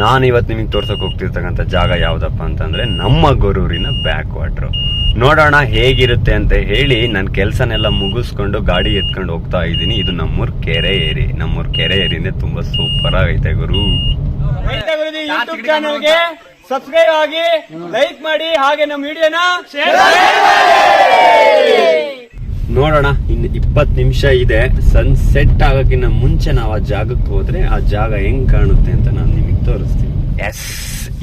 ನಾನು ಇವತ್ತು ನಿಮಗೆ ತೋರ್ಸೋಕೆ ಹೋಗ್ತಿರ್ತಕ್ಕಂಥ ಜಾಗ ಯಾವುದಪ್ಪ ಅಂತಂದರೆ ನಮ್ಮ ಗೊರೂರಿನ ಬ್ಯಾಕ್ ವಾಟ್ರು ನೋಡೋಣ ಹೇಗಿರುತ್ತೆ ಅಂತ ಹೇಳಿ ನನ್ನ ಕೆಲಸನೆಲ್ಲ ಮುಗಿಸ್ಕೊಂಡು ಗಾಡಿ ಎತ್ಕೊಂಡು ಹೋಗ್ತಾ ಇದ್ದೀನಿ. ಇದು ನಮ್ಮೂರು ಕೆರೆ ಏರಿ. ನಮ್ಮೂರು ಕೆರೆ ಏರಿನೇ ತುಂಬ ಸೂಪರ್ ಆಗೈತೆ ಗುರು. ಯೂಟ್ಯೂಬ್ ಚಾನಲ್ಗೆ ಸಬ್ಸ್ಕ್ರೈಬ್ ಆಗಿ ಲೈಕ್ ಮಾಡಿ ಹಾಗೆ ನಮ್ಮ ವಿಡಿಯೋನ ನೋಡೋಣ ಇನ್ನು ಇಪ್ಪತ್ತು ನಿಮಿಷ ಇದೆ. ಸನ್ಸೆಟ್ ಆಗೋಕ್ಕಿಂತ ಮುಂಚೆ ನಾವು ಆ ಜಾಗಕ್ಕೆ ಹೋದ್ರೆ ಆ ಜಾಗ ಹೆಂಗ್ ಕಾಣುತ್ತೆ ಅಂತ ನಾನು ತೋರಿಸ್ತೀನಿ. ಎಸ್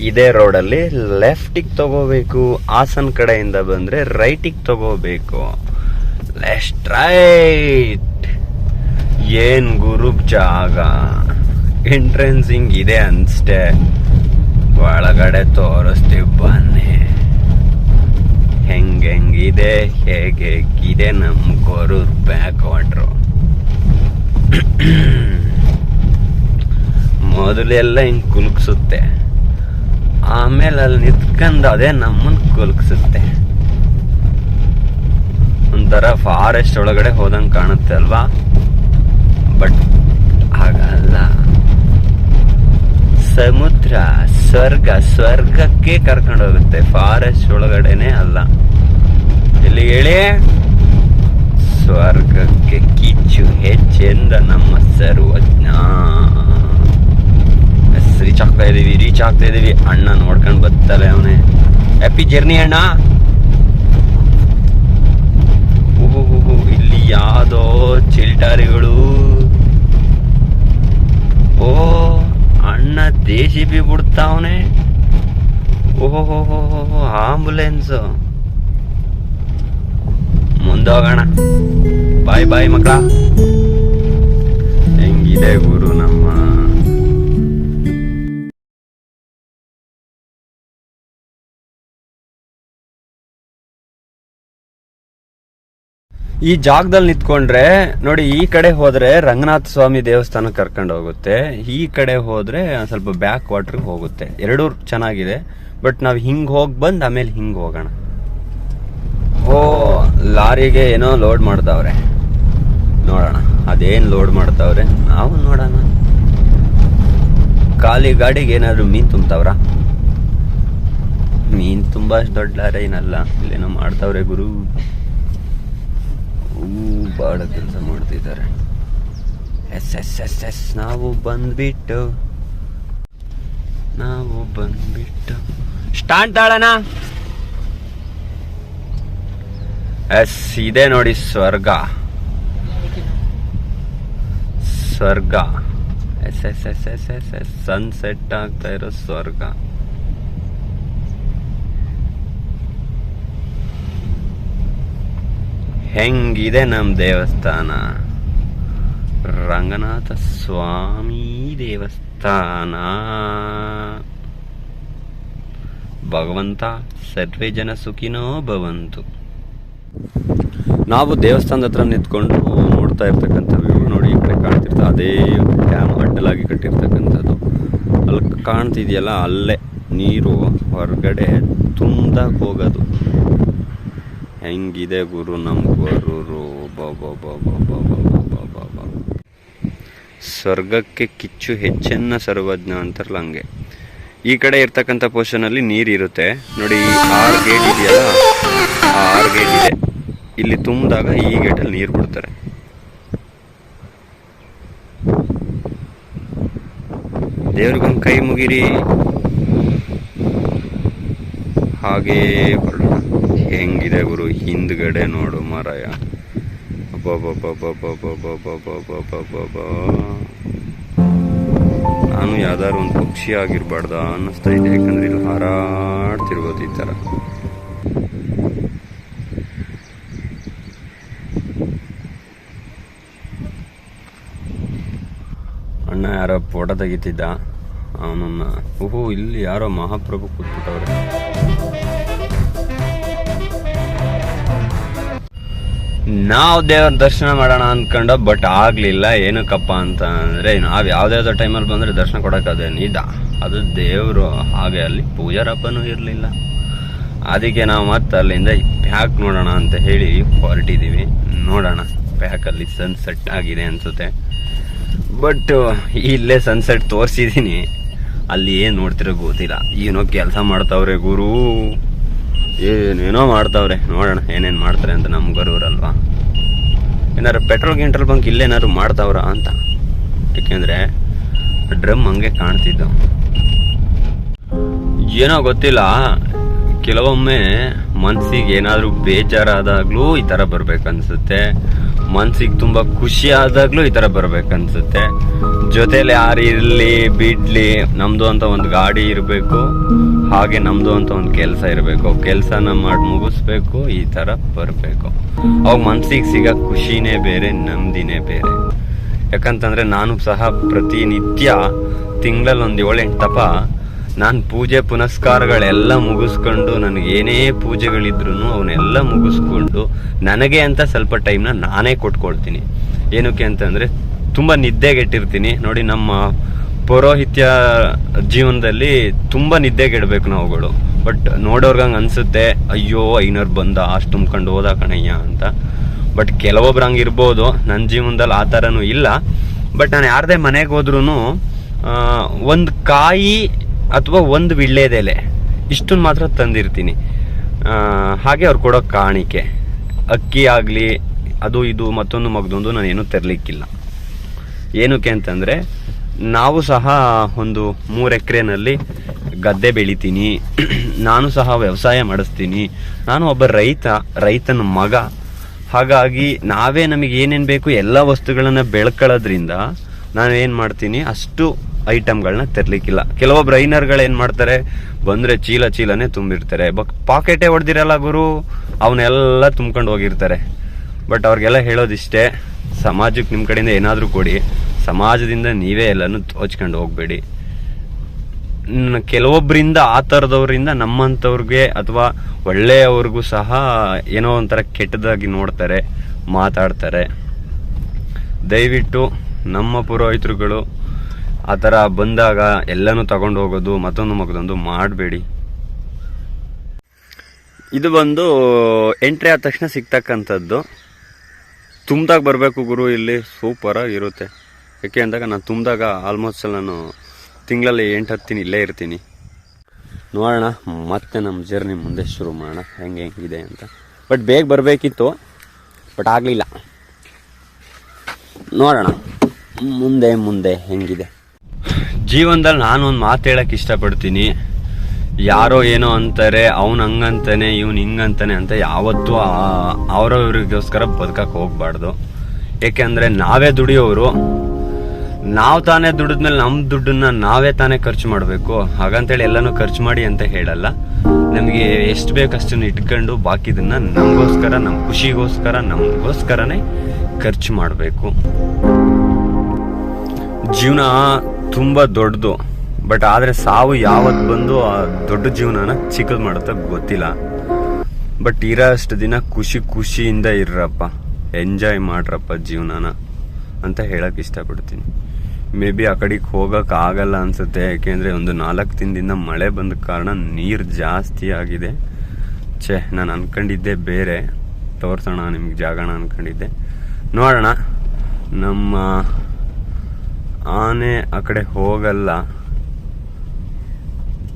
ಇದೇ ರೋಡಲ್ಲಿ ಲೆಫ್ಟಿಗೆ ತಗೋಬೇಕು, ಹಾಸನ್ ಕಡೆಯಿಂದ ಬಂದ್ರೆ ರೈಟಿಗೆ ತಗೋಬೇಕು. ಲೆಫ್ಟ್ ರೈಟ್ ಏನ್ ಗುರು ಜಾಗ ಎಂಟ್ರೆನ್ಸಿಂಗ್ ಇದೆ ಅನ್ಸ್ಟೆ ಒಳಗಡೆ ತೋರಿಸ್ತೀವಿ ಬನ್ನಿ. ಹೆಂಗ್ ಹೆಂಗಿದೆ, ಹೇಗೆ ಇದೆ ನಮ್ ಗೊರೂರ್ ಬ್ಯಾಕ್ ವಾಟ್ರು ಮೊದಲೆಲ್ಲ ಹಿಂಗ್ ಕುಲುಕ್ಸುತ್ತೆ ಆಮೇಲೆ ಅಲ್ಲಿ ನಿಂತ್ಕೊಂಡು ಅದೇ ನಮ್ಮನ್ನು ಕುಲುಕ್ಸುತ್ತೆ ಒಂಥರ ಫಾರೆಸ್ಟ್ ಒಳಗಡೆ ಹೋದಂಗೆ ಕಾಣುತ್ತೆ ಅಲ್ವಾ? ಬಟ್ ಹಾಗಲ್ಲ. ಸಮುದ್ರ, ಸ್ವರ್ಗ, ಸ್ವರ್ಗಕ್ಕೆ ಕರ್ಕೊಂಡು ಹೋಗುತ್ತೆ. ಫಾರೆಸ್ಟ್ ಒಳಗಡೆನೆ ಅಲ್ಲ. ಎಲ್ಲಿ ಹೇಳಿ? ಸ್ವರ್ಗಕ್ಕೆ ಕಿಚ್ಚು ಹೆಚ್ಚೆಂದ ನಮ್ಮ ಸರ್ವಜ್ಞ. ರೀಚ್ ಆಗ್ತಾ ಇದೀವಿ ರೀಚ್ ಆಗ್ತಾ ಇದೀವಿ ಅಣ್ಣ ನೋಡ್ಕೊಂಡು ಬರ್ತಾರೆ ಅವನೇ. ಹ್ಯಾಪಿ ಜರ್ನಿ ಅಣ್ಣ. ಓಹೋ ಇಲ್ಲಿ ಯಾವುದೋ ಚಿಲ್ಟಾರಿಗಳು. ಓ, ಅಣ್ಣ ದೇಶಿ ಬಿ ಬಿಡ್ತಾವನೆ ಓಹೋ ಆಂಬುಲೆನ್ಸ್ ಮುಂದೋಗೋಣ. ಬಾಯ್ ಬಾಯ್ ಮಕ್ಕಳ. ಹೆಂಗಿದೆ ಗುರು ನಮ್ಮ ಈ ಜಾಗದಲ್ಲಿ ನಿಂತ್ಕೊಂಡ್ರೆ, ನೋಡಿ, ಈ ಕಡೆ ಹೋದ್ರೆ ರಂಗನಾಥ ಸ್ವಾಮಿ ದೇವಸ್ಥಾನ ಕರ್ಕೊಂಡು ಹೋಗುತ್ತೆ. ಈ ಕಡೆ ಹೋದ್ರೆ ಸ್ವಲ್ಪ ಬ್ಯಾಕ್ ವಾಟರ್ ಹೋಗುತ್ತೆ. ಎರಡೂ ಚೆನ್ನಾಗಿದೆ ಬಟ್ ನಾವು ಹಿಂಗೆ ಹೋಗಿ ಬಂದು ಆಮೇಲೆ ಹಿಂಗೆ ಹೋಗೋಣ. ಓ, ಲಾರಿಗೆ ಏನೋ ಲೋಡ್ ಮಾಡ್ತಾವ್ರೆ ನೋಡೋಣ, ಅದೇನ್ ಲೋಡ್ ಮಾಡ್ತಾವ್ರೆ ನಾವು ನೋಡೋಣ. ಖಾಲಿ ಗಾಡಿಗೆ ಏನಾದರೂ ಮೀನು ತುಂಬ್ತಾವ್ರ? ಮೀನು ತುಂಬಾ ದೊಡ್ಡ ಲಾರಿ ಏನಲ್ಲ ಇಲ್ಲೇನೋ ಮಾಡ್ತಾವ್ರೆ ಗುರು. ಬಾಳ ಕೆಲಸ ಮಾಡ್ತಿದ್ದಾರೆ. ಎಸ್ ಎಸ್ ಎಸ್ ಎಸ್, ನಾವು ಬಂದ್ಬಿಟ್ಟು. ನಾವು ಬಂದ್ಬಿಟ್ಟು. ಸ್ಟಾಂಡ್ ತಾಳಣ ಎಸ್, ಇದೆ ನೋಡಿ ಸ್ವರ್ಗ. ಸ್ವರ್ಗ. Yes yes yes yes yes yes sunset ಆಗ್ತಾ ಇರೋ ಸ್ವರ್ಗ. ಹೆಂಗಿದೆ ನಮ್ಮ ದೇವಸ್ಥಾನ? ರಂಗನಾಥ ಸ್ವಾಮಿ ದೇವಸ್ಥಾನ. ಭಗವಂತ ಸರ್ವೇ ಜನ ಸುಖಿನೋ ಭವಂತು. ನಾವು ದೇವಸ್ಥಾನದ ಹತ್ರ ನಿಂತ್ಕೊಂಡು ನೋಡ್ತಾ ಇರ್ತಕ್ಕಂಥ ವ್ಯೂ ನೋಡಿ, ಈ ಕಡೆ ಕಾಣ್ತಿರ್ತ ಅದೇ ಡ್ಯಾಮ್ ಅಡ್ಡಲಾಗಿ ಕಟ್ಟಿರ್ತಕ್ಕಂಥದ್ದು. ಅಲ್ಲಿ ಕಾಣ್ತಿದೆಯಲ್ಲ, ಅಲ್ಲೇ ನೀರು ಹೊರಗಡೆ ತುಂಬ್ದಾಗ ಹೋಗೋದು. ಹೆಂಗಿದೆ ಗುರು ನಮ್ಮ ಬಾ ಸ್ವರ್ಗಕ್ಕೆ ಕಿಚ್ಚು ಹೆಚ್ಚನ್ನ ಸರ್ವಜ್ಞ ಅಂತಾರಲ್ಲ ಹಂಗೆ ಈ ಕಡೆ ಇರ್ತಕ್ಕಂತ ಪೋರ್ಷನಲ್ಲಿ ಅಲ್ಲಿ ನೀರ್ ಇರುತ್ತೆ ನೋಡಿ, ಈ ಆರ್ ಗೇಟ್ ಇದೆಯಲ್ಲ? ಆ ಆರ್ ಗೇಟ್ ಇದೆ. ಇಲ್ಲಿ ತುಂಬಿದಾಗ ಈ ಗೇಟಲ್ಲಿ ನೀರು ಬಿಡ್ತಾರೆ. ದೇವ್ರಿಗೊಂದು ಕೈ ಮುಗಿರಿ. ಹಾಗೇ ಹೆಂಗಿದೆ ಗುರು? ಹಿಂದ್ಗಡೆ ನೋಡು ಮಾರಾಯ. ನಾನು ಯಾವ್ದಾದ್ರು ಒಂದು ಪಕ್ಷಿ ಆಗಿರ್ಬಾರ್ದ ಅನ್ನಿಸ್ತಾ ಇದೆ ಯಾಕಂದ್ರೆ ಇಲ್ಲಿ ಹಾರಾಡ್ತಿರ್ಬೋದು ಈ ಥರ ಅಣ್ಣ ಯಾರೋ ಫೋಟೋ ತೆಗಿತಿದ್ದ ಅವನನ್ನ ಓಹೋ ಇಲ್ಲಿ ಯಾರೋ ಮಹಾಪ್ರಭು ಕೂತ್ಬಿಟ್ಟವ್ರೆ ನಾವು ದೇವ್ರ ದರ್ಶನ ಮಾಡೋಣ ಅನ್ಕೊಂಡ, ಬಟ್ ಆಗ್ಲಿಲ್ಲ. ಏನಕ್ಕಪ್ಪ ಅಂತ ಅಂದ್ರೆ ನಾವ್ ಯಾವ್ದಾವ್ದೋ ಟೈಮಲ್ಲಿ ಬಂದ್ರೆ ದರ್ಶನ ಕೊಡೋಕ್ಕದೇ ನಿಜ ಅದು ದೇವ್ರು, ಹಾಗೆ ಅಲ್ಲಿ ಪೂಜಾರಪ್ಪನು ಇರ್ಲಿಲ್ಲ. ಅದಕ್ಕೆ ನಾವು ಮತ್ತೆ ಅಲ್ಲಿಂದ ಪ್ಯಾಕ್ ನೋಡೋಣ ಅಂತ ಹೇಳಿ ಹೊರಟಿದೀವಿ. ನೋಡೋಣ ಪ್ಯಾಕ್ ಅಲ್ಲಿ ಸನ್ಸೆಟ್ ಆಗಿದೆ ಅನ್ಸುತ್ತೆ. ಬಟ್, ಇಲ್ಲೇ ಸನ್ಸೆಟ್ ತೋರಿಸಿದೀನಿ. ಅಲ್ಲಿ ಏನ್ ನೋಡ್ತಿರೋ ಗೊತ್ತಿಲ್ಲ. ಏನೋ ಕೆಲಸ ಮಾಡ್ತಾವ್ರೆ ಗುರು. ಏನೇನೋ ಮಾಡ್ತಾವ್ರೆ. ನೋಡೋಣ ಏನೇನು ಮಾಡ್ತಾರೆ ಅಂತ ನಮ್ಮ ಗರೂರಲ್ವಾ. ಏನಾರು ಪೆಟ್ರೋಲ್ ಗಿಂಟ್ರೋಲ್ ಬಂಕ್ ಇಲ್ಲೇನಾದ್ರು ಮಾಡ್ತಾವ್ರ ಅಂತ. ಯಾಕೆಂದ್ರೆ ಡ್ರಮ್ ಹಂಗೆ ಕಾಣ್ತಿದ್ದು. ಏನೋ ಗೊತ್ತಿಲ್ಲ. ಕೆಲವೊಮ್ಮೆ ಮನಸ್ಸಿಗೆ ಏನಾದರೂ ಬೇಜಾರಾದಾಗ್ಲೂ ಈ ಥರ ಬರ್ಬೇಕನ್ಸುತ್ತೆ. ಮನ್ಸಿಗೆ ತುಂಬ ಖುಷಿ ಆದಾಗ್ಲೂ ಈ ಥರ ಬರ್ಬೇಕನ್ಸುತ್ತೆ. ಜೊತೆಲಿ ಯಾರು ಇರಲಿ, ಬಿಡ್ಲಿ, ನಮ್ದು ಅಂತ ಒಂದು ಗಾಡಿ ಇರಬೇಕು, ಹಾಗೆ ನಮ್ದು ಅಂತ ಒಂದು ಕೆಲಸ ಇರಬೇಕು. ಕೆಲಸನ ಮಾಡಿ ಮುಗಿಸ್ಬೇಕು, ಈ ಥರ ಬರಬೇಕು. ಅವಾಗ ಮನ್ಸಿಗೆ ಸಿಗೋ ಖುಷಿನೇ ಬೇರೆ, ನೆಮ್ಮದಿನೇ ಬೇರೆ. ಯಾಕಂತಂದ್ರೆ ನಾನು ಸಹ ಪ್ರತಿನಿತ್ಯ ತಿಂಗಳಲ್ಲಿ ಒಂದು ಏಳೆಂಟು ತಪ, ನಾನು ಪೂಜೆ ಪುನಸ್ಕಾರಗಳೆಲ್ಲ ಮುಗಿಸ್ಕೊಂಡು ನನಗೆ ಏನೇ ಪೂಜೆಗಳಿದ್ರು ಅವನ್ನೆಲ್ಲ ಮುಗಿಸ್ಕೊಂಡು ನನಗೆ ಅಂತ ಸ್ವಲ್ಪ ಟೈಮ್ನ ನಾನೇ ಕೊಟ್ಕೊಳ್ತೀನಿ. ಏನಕ್ಕೆ ಅಂತಂದರೆ ತುಂಬ ನಿದ್ದೆಗೆಟ್ಟಿರ್ತೀನಿ. ನೋಡಿ, ನಮ್ಮ ಪೌರೋಹಿತ್ಯ ಜೀವನದಲ್ಲಿ ತುಂಬ ನಿದ್ದೆಗೆಡಬೇಕು ನಾವುಗಳು. ಬಟ್ ನೋಡೋರ್ಗೆ ಹಂಗೆ ಅನ್ಸುತ್ತೆ, ಅಯ್ಯೋ, ಐನೂರು ಬಂದ, ಅಷ್ಟು ತುಂಬ್ಕೊಂಡು ಹೋದ ಕಣಯ್ಯ ಅಂತ. ಬಟ್ ಕೆಲವೊಬ್ರು ಹಂಗೆ ಇರ್ಬೋದು. ನನ್ನ ಜೀವನದಲ್ಲಿ ಆ ಥರನೂ ಇಲ್ಲ. ಬಟ್ ನಾನು ಯಾರದೇ ಮನೆಗೆ ಹೋದ್ರೂ ಒಂದು ಕಾಯಿ ಅಥವಾ ಒಂದು ವಿಳ್ಳೆದೆಲೆ ಇಷ್ಟನ್ನು ಮಾತ್ರ ತಂದಿರ್ತೀನಿ. ಹಾಗೆ ಅವ್ರು ಕೊಡೋ ಕಾಣಿಕೆ. ಅಕ್ಕಿ ಆಗಲಿ, ಅದು ಇದು ಮತ್ತೊಂದು ಮಗದೊಂದು ನಾನು ಏನೂ ತರಲಿಕ್ಕಿಲ್ಲ. ಏನಕ್ಕೆ ಅಂತಂದರೆ, ನಾವು ಸಹ ಒಂದು ಮೂರು ಎಕರೆನಲ್ಲಿ ಗದ್ದೆ ಬೆಳಿತೀನಿ, ನಾನು ಸಹ ವ್ಯವಸಾಯ ಮಾಡಿಸ್ತೀನಿ, ನಾನು ಒಬ್ಬ ರೈತ, ರೈತನ ಮಗ. ಹಾಗಾಗಿ ನಾವೇ ನಮಗೆ ಏನೇನು ಬೇಕು ಎಲ್ಲ ವಸ್ತುಗಳನ್ನು ಬೆಳ್ಕೊಳ್ಳೋದ್ರಿಂದ ನಾನು ಏನು ಮಾಡ್ತೀನಿ, ಅಷ್ಟು ಐಟಮ್ಗಳನ್ನ ತರಲಿಕ್ಕಿಲ್ಲ. ಕೆಲವೊಬ್ರು ರೈನರ್ಗಳು ಏನು ಮಾಡ್ತಾರೆ, ಬಂದರೆ ಚೀಲ ಚೀಲನೇ ತುಂಬಿರ್ತಾರೆ. ಬಕ್ ಪಾಕೆಟೇ ಹೊಡೆದಿರಲ್ಲ ಗುರು, ಅವನ್ನೆಲ್ಲ ತುಂಬ್ಕೊಂಡು ಹೋಗಿರ್ತಾರೆ. ಬಟ್ ಅವ್ರಿಗೆಲ್ಲ ಹೇಳೋದಿಷ್ಟೇ, ಸಮಾಜಕ್ಕೆ ನಿಮ್ಮ ಕಡೆಯಿಂದ ಏನಾದರೂ ಕೊಡಿ. ಸಮಾಜದಿಂದ ನೀವೇ ಎಲ್ಲನೂ ತೋಚ್ಕೊಂಡು ಹೋಗಬೇಡಿ. ಕೆಲವೊಬ್ಬರಿಂದ ಆ ಥರದವರಿಂದ ನಮ್ಮಂಥವ್ರಿಗೆ ಅಥವಾ ಒಳ್ಳೆಯವ್ರಿಗೂ ಸಹ ಏನೋ ಒಂಥರ ಕೆಟ್ಟದಾಗಿ ನೋಡ್ತಾರೆ, ಮಾತಾಡ್ತಾರೆ. ದಯವಿಟ್ಟು ನಮ್ಮ ಪುರೋಹಿತರುಗಳು ಆ ಥರ ಬಂದಾಗ ಎಲ್ಲನೂ ತಗೊಂಡು ಹೋಗೋದು, ಮತ್ತೊಂದು ಮಗದೊಂದು ಮಾಡಬೇಡಿ. ಇದು ಬಂದು ಎಂಟ್ರಿ ಆದ ತಕ್ಷಣ ಸಿಗ್ತಕ್ಕಂಥದ್ದು. ತುಂಬ್ದಾಗ ಬರಬೇಕು ಗುರು, ಇಲ್ಲಿ ಸೂಪರಾಗಿ ಇರುತ್ತೆ ಯಾಕೆ ಅಂದಾಗ ನಾನು ತುಂಬಿದಾಗ ಆಲ್ಮೋಸ್ಟ್ ನಾನು ತಿಂಗಳಲ್ಲಿ ಎಂಟು ಹತ್ತಿನ ಇಲ್ಲೇ ಇರ್ತೀನಿ. ನೋಡೋಣ, ಮತ್ತೆ ನಮ್ಮ ಜರ್ನಿ ಮುಂದೆ ಶುರು ಮಾಡೋಣ, ಹೆಂಗೆ ಹೆಂಗಿದೆ ಅಂತ. ಬಟ್ ಬೇಗ ಬರಬೇಕಿತ್ತು ಬಟ್ ಆಗಲಿಲ್ಲ. ನೋಡೋಣ, ಮುಂದೆ ಮುಂದೆ ಹೆಂಗಿದೆ. ಜೀವನದಲ್ಲಿ ನಾನು ಒಂದು ಮಾತು ಹೇಳಕ್ಕೆ ಇಷ್ಟಪಡ್ತೀನಿ. ಯಾರೋ ಏನೋ ಅಂತಾರೆ, ಅವ್ನು ಹಂಗಂತಾನೆ, ಇವ್ನು ಹಿಂಗಂತಾನೆ ಅಂತ ಯಾವತ್ತೂ ಅವರವ್ರಿಗೋಸ್ಕರ ಬದುಕಕ್ಕೆ ಹೋಗ್ಬಾರ್ದು. ಏಕೆಂದರೆ ನಾವೇ ದುಡಿಯೋರು ನಾವು ತಾನೇ ದುಡಿದ್ಮೇಲೆ ನಮ್ಮ ದುಡ್ಡನ್ನ ನಾವೇ ತಾನೇ ಖರ್ಚು ಮಾಡಬೇಕು. ಹಾಗಂತೇಳಿ ಎಲ್ಲನೂ ಖರ್ಚು ಮಾಡಿ ಅಂತ ಹೇಳಲ್ಲ. ನಮಗೆ ಎಷ್ಟು ಬೇಕಷ್ಟನ್ನು ಇಟ್ಕೊಂಡು ಬಾಕಿದನ್ನ ನಮಗೋಸ್ಕರ ನಮ್ಮ ಖುಷಿಗೋಸ್ಕರ, ನಮಗೋಸ್ಕರನೇ ಖರ್ಚು ಮಾಡಬೇಕು. ಜೀವನ ತುಂಬ ದೊಡ್ಡದು. ಬಟ್ ಆದರೆ ಸಾವು ಯಾವತ್ತು ಬಂದು ಆ ದೊಡ್ಡ ಜೀವನನ ಚಿಕ್ಕದು ಮಾಡುತ್ತೆ ಗೊತ್ತಿಲ್ಲ. ಬಟ್ ಇರೋ ಅಷ್ಟು ದಿನ ಖುಷಿ ಖುಷಿಯಿಂದ ಇರ್ರಪ್ಪ. ಎಂಜಾಯ್ ಮಾಡ್ರಪ್ಪ ಜೀವನನ ಅಂತ ಹೇಳಕ್ ಇಷ್ಟಪಡ್ತೀನಿ. ಮೇ ಬಿ ಆ ಕಡೆಗೆ ಹೋಗಕ್ಕೆ ಆಗಲ್ಲ ಅನ್ಸುತ್ತೆ, ಯಾಕೆಂದ್ರೆ ಒಂದು ನಾಲ್ಕು ದಿನದಿಂದ ಮಳೆ ಬಂದ ಕಾರಣ ನೀರು ಜಾಸ್ತಿ ಆಗಿದೆ. ಛೇ, ನಾನು ಅನ್ಕೊಂಡಿದ್ದೆ ಬೇರೆ. ತೋರಿಸೋಣ ನಿಮ್ಗೆ ಜಾಗಣ ಅನ್ಕೊಂಡಿದ್ದೆ. ನೋಡೋಣ. ನಮ್ಮ ಆನೆ ಆ ಕಡೆ ಹೋಗಲ್ಲ.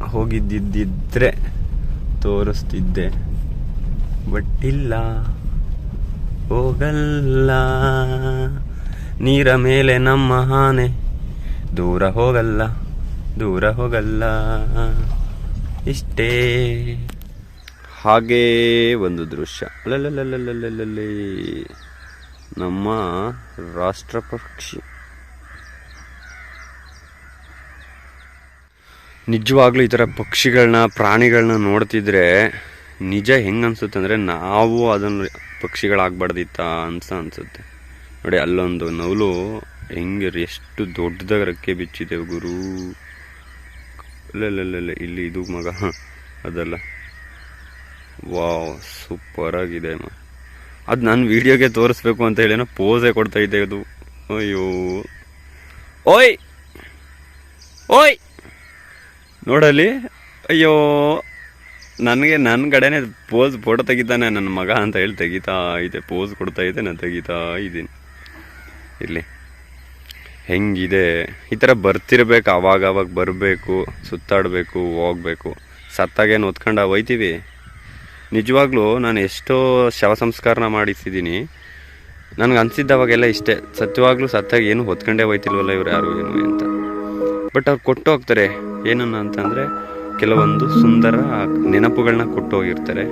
ಹೋಗಿದ್ದಿದ್ದರೆ ತೋರಿಸ್ತಿದ್ದೆ. ಬಟ್ ಇಲ್ಲ. ಹೋಗಲ್ಲ. ನೀರ ಮೇಲೆ ನಮ್ಮ ಆನೆ. ದೂರ ಹೋಗಲ್ಲ ದೂರ ಹೋಗಲ್ಲ. ಇಷ್ಟೇ. ಹಾಗೇ ಒಂದು ದೃಶ್ಯ. ಅಲ್ಲಲ್ಲಲ್ಲಲ್ಲಲ್ಲಲ್ಲಿ ನಮ್ಮ ರಾಷ್ಟ್ರ ಪಕ್ಷಿ ನಿಜವಾಗ್ಲೂ ಈ ಥರ ಪಕ್ಷಿಗಳನ್ನ ಪ್ರಾಣಿಗಳನ್ನ ನೋಡ್ತಿದ್ರೆ ನಿಜ ಹೆಂಗೆ ಅನ್ಸುತ್ತೆ ಅಂದರೆ ನಾವು ಅದನ್ನು ಪಕ್ಷಿಗಳಾಗಬಾರ್ದಿತ್ತ ಅನ್ಸ ಅನ್ಸುತ್ತೆ ನೋಡಿ ಅಲ್ಲೊಂದು ನವಲು ಹೆಂಗೆ ಎಷ್ಟು ದೊಡ್ಡದಾಗ ರೆಕ್ಕೆ ಬಿಚ್ಚಿದೆ ಗುರು. ಇಲ್ಲ ಇಲ್ಲಿ ಇದು ಮಗ ಅದಲ್ಲ. ವಾವ್, ಸೂಪರ್ ಆಗಿದೆ ಮ ಅದು ನಾನು ವಿಡಿಯೋಗೆ ತೋರಿಸ್ಬೇಕು ಅಂತ ಹೇಳಿ ಪೋಸೇ ಕೊಡ್ತಾ ಇದ್ದೆ ಅದು. ಅಯ್ಯೋ. ಓಯ್! ಓಯ್! ನೋಡಲಿ ಅಯ್ಯೋ. ನನಗೆ ನನ್ನ ಕಡೆನೇ ಪೋಸ್ ಫೋಟೋ ತೆಗಿತಾನೆ ನನ್ನ ಮಗ ಅಂತ ಹೇಳಿ ತೆಗಿತಾ ಇದೆ ಪೋಸ್ ಕೊಡ್ತಾ ಇದೆ, ನಾನು ತೆಗಿತಾ ಇದ್ದೀನಿ. ಇಲ್ಲಿ ಹೆಂಗಿದೆ? ಈ ಥರ ಬರ್ತಿರ್ಬೇಕು ಅವಾಗ ಬರಬೇಕು, ಸುತ್ತಾಡಬೇಕು, ಹೋಗ್ಬೇಕು. ಸತ್ತಾಗೇನು ಹೊತ್ಕೊಂಡು ಒಯ್ತೀವಿ ನಿಜವಾಗ್ಲೂ ನಾನು ಎಷ್ಟೋ ಶವ ಸಂಸ್ಕಾರನ ಮಾಡಿಸಿದ್ದೀನಿ ನನಗೆ ಅನಿಸಿದ್ದವಾಗೆಲ್ಲ ಇಷ್ಟೇ. ಸತ್ಯವಾಗ್ಲೂ ಸತ್ತಾಗ ಏನು ಹೊತ್ಕೊಂಡೇ ಹೋಯ್ತಿಲ್ವಲ್ಲ ಇವ್ರು ಯಾರು, ಏನು ಅಂತ. ಬಟ್ ಅವ್ರು ಕೊಟ್ಟು ಹೋಗ್ತಾರೆ. ಏನನ್ನ ಅಂತಂದರೆ, ಕೆಲವೊಂದು ಸುಂದರ ನೆನಪುಗಳನ್ನ ಕೊಟ್ಟು ಹೋಗಿರ್ತಾರೆ.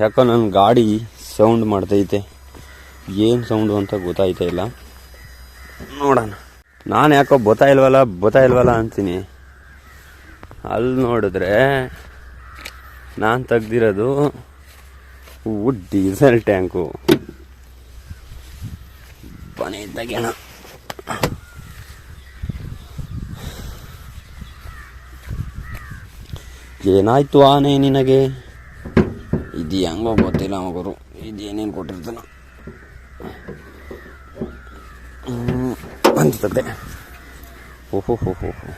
ಯಾಕೋ ನನ್ನ ಗಾಡಿ ಸೌಂಡ್ ಮಾಡ್ತೈತೆ. ಏನು ಸೌಂಡು ಅಂತ ಗೊತ್ತಾಯ್ತಾ ಇಲ್ಲ. ನೋಡೋಣ. ನಾನು ಯಾಕೋ ಬೋತಾ ಇಲ್ವಲ್ಲ ಬೋತಾ ಇಲ್ವಲ್ಲ ಅಂತೀನಿ. ಅಲ್ಲಿ ನೋಡಿದ್ರೆ ನಾನು ತೆಗ್ದಿರೋದು ಡೀಸೆಲ್ ಟ್ಯಾಂಕು. ಬನ್ನಿ, ತೆಗಿಯೋಣ. ಏನಾಯ್ತು ಆನೆ ನಿನಗೆ? ಇದು ಹೆಂಗೋ ಗೊತ್ತಿಲ್ಲ ಮಗರು. ಇದು ಏನೇನು ಕೊಟ್ಟಿರ್ತಾನ. ಅನ್ಸುತ್ತೆ ಓಹೋ ಹೋ ಹೋ ಹೋ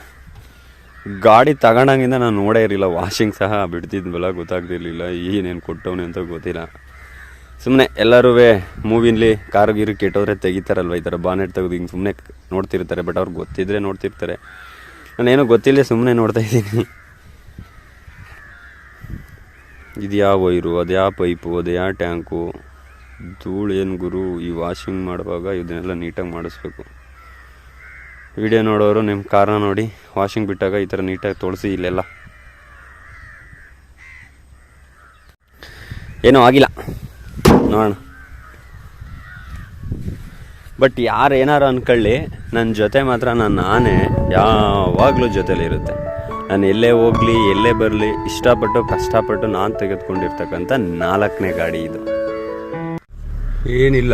ಗಾಡಿ ತಗೊಂಡಂಗಿಂದ ನಾನು ನೋಡೇ ಇರಲಿಲ್ಲ ವಾಷಿಂಗ್ ಸಹ ಬಿಡ್ತಿದ್ವಲ್ಲ ಗೊತ್ತಾಗ್ತಿರ್ಲಿಲ್ಲ ಏನೇನು ಕೊಟ್ಟವನೇ ಅಂತ ಗೊತ್ತಿಲ್ಲ. ಸುಮ್ಮನೆ ಎಲ್ಲರೂ ಮೂವಿನಲ್ಲಿ ಕಾರು ಗೀರು ಕೆಟ್ಟೋದ್ರೆ ತೆಗಿತಾರಲ್ವ ಈ ಥರ ಬಾನೆಟ್ ತೆಗೆದು ಹಿಂಗೆ ಸುಮ್ಮನೆ ನೋಡ್ತಿರ್ತಾರೆ, ಬಟ್ ಅವ್ರಿಗೆ ಗೊತ್ತಿದ್ರೆ ನೋಡ್ತಿರ್ತಾರೆ. ನಾನೇನೋ ಗೊತ್ತಿಲ್ಲ ಸುಮ್ಮನೆ ನೋಡ್ತಾ ಇದ್ದೀನಿ. ಇದು ಯಾವ ವೈರು? ಅದು ಯಾವ ಪೈಪು? ಅದು ಯಾವ ಟ್ಯಾಂಕು? ಧೂಳು ಏನು ಗುರು, ಈ ವಾಷಿಂಗ್ ಮಾಡುವಾಗ ಇದನ್ನೆಲ್ಲ ನೀಟಾಗಿ ಮಾಡಿಸ್ಬೇಕು. ವಿಡಿಯೋ ನೋಡೋರು ನಿಮ್ಮ ಕಾರನ್ನ ನೋಡಿ ವಾಷಿಂಗ್ ಬಿಟ್ಟಾಗ ಈ ಥರ ನೀಟಾಗಿ ತೊಳಸಿ ಇಲ್ಲೆಲ್ಲ. ಏನೂ ಆಗಿಲ್ಲ. ನೋಡೋಣ. ಬಟ್ ಯಾರು ಏನಾರು ಅನ್ಕೊಳ್ಳಿ ನನ್ನ ಜೊತೆ ಮಾತ್ರ ನನ್ನ ಆನೆ ಯಾವಾಗಲೂ ಜೊತೆಲಿರುತ್ತೆ ನಾನು ಎಲ್ಲೇ ಹೋಗಲಿ, ಎಲ್ಲೇ ಬರಲಿ, ಇಷ್ಟಪಟ್ಟು, ಕಷ್ಟಪಟ್ಟು ನಾನು ತೆಗೆದುಕೊಂಡಿರ್ತಕ್ಕಂಥ ನಾಲ್ಕನೇ ಗಾಡಿ ಇದು. ಏನಿಲ್ಲ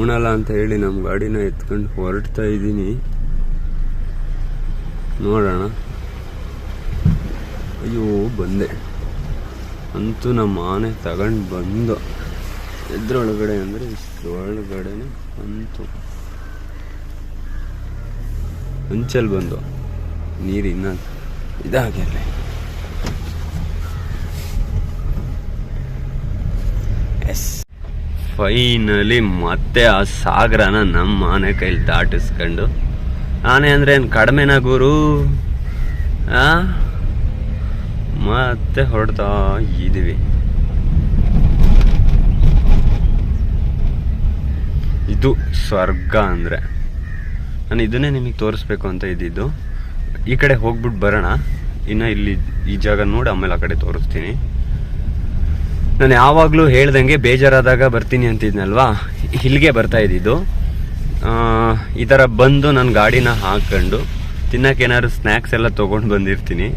ಉಣಲ್ಲ ಅಂತ ಹೇಳಿ ನಮ್ಮ ಗಾಡಿನ ಎತ್ಕೊಂಡು ಹೊರಡ್ತಾ ಇದ್ದೀನಿ. ನೋಡೋಣ. ಅಯ್ಯೋ, ಬಂದೆ. ಅಂತೂ ನಮ್ಮ ಆನೆ ತಗೊಂಡು ಬಂದು ಎದ್ರೊಳಗಡೆ ಅಂದರೆ ಇಷ್ಟರೊಳಗಡೆನೆ ಅಂತು ಹಂಚಲ್ಲಿ ಬಂದು ನೀರು ಇನ್ನೊಂದು ಇದಾಗಿರಲಿ ಎಸ್ ಫೈನಲಿ ಮತ್ತೆ ಆ ಸಾಗರನ ನಮ್ಮ ಆನೆ ಕೈಲಿ ದಾಟಿಸ್ಕೊಂಡು ಆನೆ ಅಂದ್ರೆ ಏನು ಕಡಿಮೆನ ಗುರು? ಆ? ಮತ್ತೆ ಹೊರಡ್ತಾ ಇದೀವಿ. ಇದು ಸ್ವರ್ಗ ಅಂದ್ರೆ. ನಾನು ಇದನ್ನೇ ನಿಮಗೆ ತೋರಿಸ್ಬೇಕು ಅಂತ ಇದ್ದಿದ್ದು. ಈ ಕಡೆ ಹೋಗ್ಬಿಟ್ಟು ಬರೋಣ. ಇನ್ನು ಇಲ್ಲಿ ಈ ಜಾಗ ನೋಡಿ ಆಮೇಲೆ ಆ ಕಡೆ ತೋರಿಸ್ತೀನಿ. ನಾನು ಯಾವಾಗಲೂ ಹೇಳ್ದಂಗೆ ಬೇಜಾರಾದಾಗ ಬರ್ತೀನಿ ಅಂತಿದ್ನಲ್ವಾ? ಇಲ್ಲಿಗೆ ಬರ್ತಾ ಇದ್ದಿದ್ದು. ಈ ಥರ ಬಂದು ನನ್ನ ಗಾಡಿನ ಹಾಕೊಂಡು ತಿನ್ನಕ್ಕೆ ಏನಾದ್ರು ಸ್ನ್ಯಾಕ್ಸ್ ಎಲ್ಲ ತೊಗೊಂಡು ಬಂದಿರ್ತೀನಿ.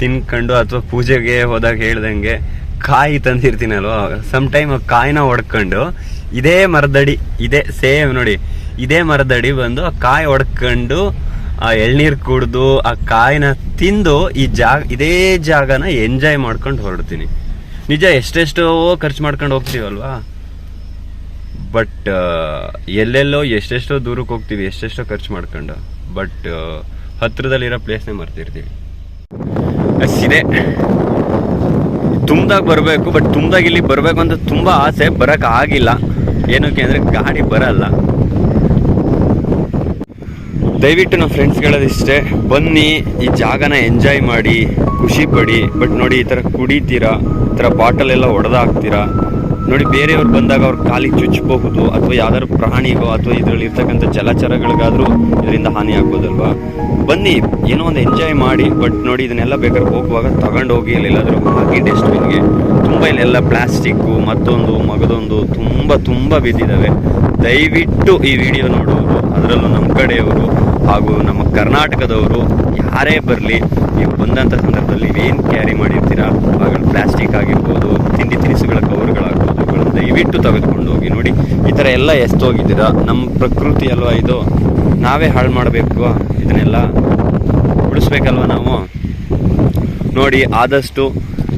ತಿನ್ಕೊಂಡು ಅಥವಾ ಪೂಜೆಗೆ ಹೋದಾಗ ಹೇಳ್ದಂಗೆ ಕಾಯಿ ತಂದಿರ್ತೀನಲ್ವ? ಸಮ್ ಟೈಮ್ ಕಾಯಿನ ಹೊಡ್ಕೊಂಡು ಇದೇ ಮರದಡಿ, ಇದೇ ಸೇಮ್ ನೋಡಿ, ಇದೇ ಮರದಡಿ ಬಂದು ಆ ಕಾಯಿ ಹೊಡ್ಕೊಂಡು ಆ ಎಳ್ನೀರು ಕುಡ್ದು ಆ ಕಾಯಿನ ತಿಂದು ಈ ಜಾಗ, ಇದೇ ಜಾಗನ ಎಂಜಾಯ್ ಮಾಡ್ಕೊಂಡು ಹೊರಡ್ತೀನಿ. ನಿಜ ಎಷ್ಟೆಷ್ಟೋ ಖರ್ಚು ಮಾಡ್ಕೊಂಡು ಹೋಗ್ತೀವಲ್ವಾ? ಬಟ್ ಎಲ್ಲೆಲ್ಲೋ ಎಷ್ಟೆಷ್ಟೋ ದೂರಕ್ಕೆ ಹೋಗ್ತೀವಿ, ಎಷ್ಟೆಷ್ಟೋ ಖರ್ಚು ಮಾಡ್ಕೊಂಡು. ಬಟ್ ಹತ್ರದಲ್ಲಿರೋ ಪ್ಲೇಸ್ನೇ ಮರ್ತಿರ್ತೀವಿ. ಅಷ್ಟಿದೆ ತುಂಬ್ದಾಗ ಬರಬೇಕು ಬಟ್ ತುಂಬ್ದಾಗ ಇಲ್ಲಿ ಬರಬೇಕು ಅಂತ ತುಂಬ ಆಸೆ. ಬರೋಕೆ ಆಗಿಲ್ಲ. ಏನಕ್ಕೆ ಅಂದರೆ ಗಾಡಿ ಬರಲ್ಲ. ದಯವಿಟ್ಟು ನಮ್ಮ ಫ್ರೆಂಡ್ಸ್ ಹೇಳೋದಿಷ್ಟೇ ಬನ್ನಿ, ಈ ಜಾಗನ ಎಂಜಾಯ್ ಮಾಡಿ, ಖುಷಿ ಪಡಿ. ಬಟ್ ನೋಡಿ, ಈ ಥರ ಕುಡಿತೀರಾ, ಈ ಥರ ಬಾಟಲ್ ಎಲ್ಲ ಹೊಡೆದಾಕ್ತೀರಾ ನೋಡಿ, ಬೇರೆಯವ್ರು ಬಂದಾಗ ಅವ್ರ ಕಾಲಿಗೆ ಚುಚ್ಚಬಹುದು ಅಥವಾ ಯಾವ್ದಾದ್ರು ಪ್ರಾಣಿಗೋ ಅಥವಾ ಇದರಲ್ಲಿ ಇರ್ತಕ್ಕಂಥ ಜಲಚರಗಳಿಗಾದ್ರೂ ಇದರಿಂದ ಹಾನಿ ಆಗ್ಬೋದಲ್ವಾ? ಬನ್ನಿ, ಏನೋ ಒಂದು ಎಂಜಾಯ್ ಮಾಡಿ ಬಟ್ ನೋಡಿ, ಇದನ್ನೆಲ್ಲ ಬೇಕಾದ್ರೆ ಹೋಗುವಾಗ ತಗೊಂಡು ಹೋಗಿ ಎಲ್ಲಾದರೂ ಹಾಕಿ ಡಸ್ಟ್ಬಿನ್ಗೆ ತುಂಬ ಇಲ್ಲೆಲ್ಲ ಪ್ಲಾಸ್ಟಿಕ್ಕು ಮತ್ತೊಂದು, ಮಗದೊಂದು ತುಂಬ ತುಂಬ ಬಿದ್ದಿದ್ದಾವೆ ದಯವಿಟ್ಟು ಈ ವಿಡಿಯೋ ನೋಡುವುದು ಅದರಲ್ಲೂ ನಮ್ಮ ಕಡೆಯವರು ಹಾಗೂ ನಮ್ಮ ಕರ್ನಾಟಕದವರು ಯಾರೇ ಬರಲಿ, ನೀವು ಬಂದಂಥ ಸಂದರ್ಭದಲ್ಲಿ ನೀವೇನು ಕ್ಯಾರಿ ಮಾಡಿರ್ತೀರಾ? ಅವುಗಳು ಪ್ಲಾಸ್ಟಿಕ್ ಆಗಿರ್ಬೋದು, ತಿಂಡಿ ತಿನಿಸುಗಳ ಅವುಗಳನ್ನ ದಯವಿಟ್ಟು ತೆಗೆದುಕೊಂಡು ಹೋಗಿ ನೋಡಿ. ಈ ಥರ ಎಲ್ಲ ಎಸ್ತೋಗಿದ್ದೀರಾ ನಮ್ಮ ಪ್ರಕೃತಿ ಅಲ್ವಾ ಇದು? ನಾವೇ ಹಾಳು ಮಾಡಬೇಕು ಇದನ್ನೆಲ್ಲ ಉಳಿಸ್ಬೇಕಲ್ವ ನಾವು? ನೋಡಿ, ಆದಷ್ಟು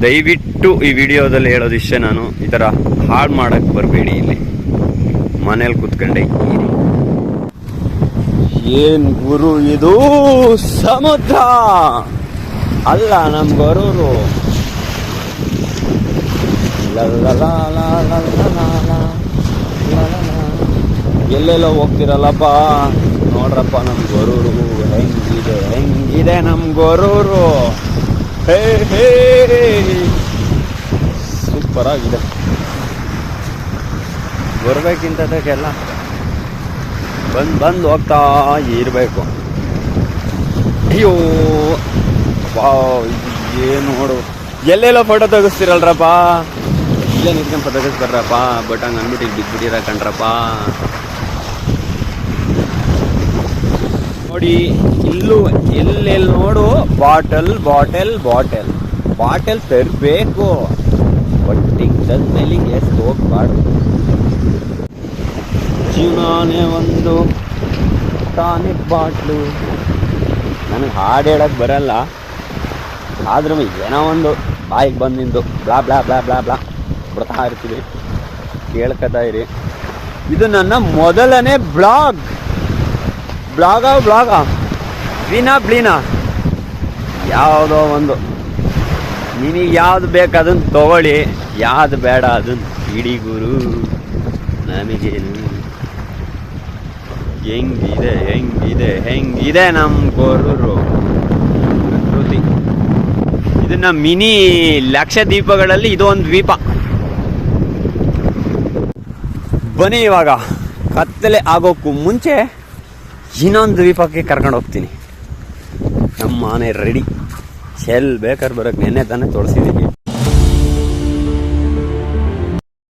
ದಯವಿಟ್ಟು ಈ ವಿಡಿಯೋದಲ್ಲಿ ಹೇಳೋದು ಇಷ್ಟೇ ನಾನು. ಈ ಥರ ಹಾಳು ಮಾಡೋಕ್ಕೆ ಬರಬೇಡಿ ಇಲ್ಲಿ. ಮನೇಲಿ ಕೂತ್ಕೊಂಡೆ ಇರಿ. ಏನ್ ಗುರು ಇದು? ಸಮುದ್ರ! ಅಲ್ಲ ನಮ್ಗೆ ಬರೋರು. ಎಲ್ಲೆಲ್ಲೋ ಹೋಗ್ತಿರಲ್ಲಪ್ಪ ನೋಡ್ರಪ್ಪ ನಮ್ಮ ಗೊರೂರು ಹೆಂಗಿದೆ ಹೆಂಗಿದೆ ನಮ್ ಗೊರೂರು ಹೇ ಹೇ ಸೂಪರ್ ಆಗಿದೆ ಬರ್ಬೇಕಿಂತದಕ್ಕೆಲ್ಲ ಬಂದು ಬಂದ್ ಹೋಗ್ತಾ ಇರಬೇಕು ಅಯ್ಯೋ ವಾವ್ ಏನು ನೋಡು ಎಲ್ಲೆಲ್ಲ ಫೋಟೋ ತೆಗಿಸ್ತಿರಲ್ರಪ್ಪ ಇಲ್ಲೇ ನಿಂತ್ಕೊಂಡು ಪದಕಸ್ ಬರ್ರಪ್ಪ ಬಟ್ ಹಂಗೆ ಅಂದ್ಬಿಟ್ಟು ಇಲ್ಲಿ ಬಿದ್ದುಬಿಟ್ಟಿರ ಕಣ್ರಪ್ಪ. ನೋಡಿ, ಇಲ್ಲೂ ಎಲ್ಲೆಲ್ಲಿ ನೋಡು, ಬಾಟಲ್ ಬಾಟಲ್ ಬಾಟಲ್. ಬಾಟಲ್ ತರಬೇಕು. ಒಟ್ಟಿಗೆ ಮೇಲೆ ಎಷ್ಟು ಹೋಗ್ಬಾರ್ದು. ಒಂದು ಟಾನಿಕ್ ಬಾಟ್ಲು. ನನಗೆ ಹಾಡು ಹೇಳಕ್ಕೆ ಬರಲ್ಲ. ಆದ್ರೂ ಏನೋ ಒಂದು ಬಾಯಿಗೆ ಬಂದಿಂದು blah blah blah blah blah. ಬಿಡ್ತಾ ಇರ್ತೀವಿ. ಕೇಳ್ಕೊತಾ ಇರಿ. ಇದು ನನ್ನ ಮೊದಲನೇ ಬ್ಲಾಗ್. Blog blog? ವಿನಾ ಬ್ಲೀನಾ? ಯಾವುದೋ ಒಂದು. ನಿನಗೆ ಯಾವ್ದು ಬೇಕು ಅದನ್ನು ತಗೊಳ್ಳಿ. ಯಾವ್ದು ಬೇಡ ಅದನ್ನು ಇಡೀ ಗುರು. ನಮಗೇನು? ಹೆಂಗಿದೆ ಹೆಂಗಿದೆ ಹೆಂಗಿದೆ ನಮ್ಮ ಗೊರೂರು? ಇದನ್ನ ಮಿನಿ ಲಕ್ಷ ದ್ವೀಪಗಳಲ್ಲಿ ಇದು ಒಂದು ದ್ವೀಪ. ಬನ್ನಿ ಇವಾಗ. ಕತ್ತಲೆ ಆಗೋಕ್ಕೂ ಮುಂಚೆ ಇನ್ನೊಂದು ದ್ವೀಪಕ್ಕೆ ಕರ್ಕೊಂಡು ಹೋಗ್ತೀನಿ. ನಮ್ಮ ಮನೆ ರೆಡಿ ಎಲ್ಲಿ ಬೇಕಾದ್ರೆ ಬರೋಕ್ಕೆ ನೆನ್ನೆ ತಾನೇ ತೊಳಸಿದ್ದೀನಿ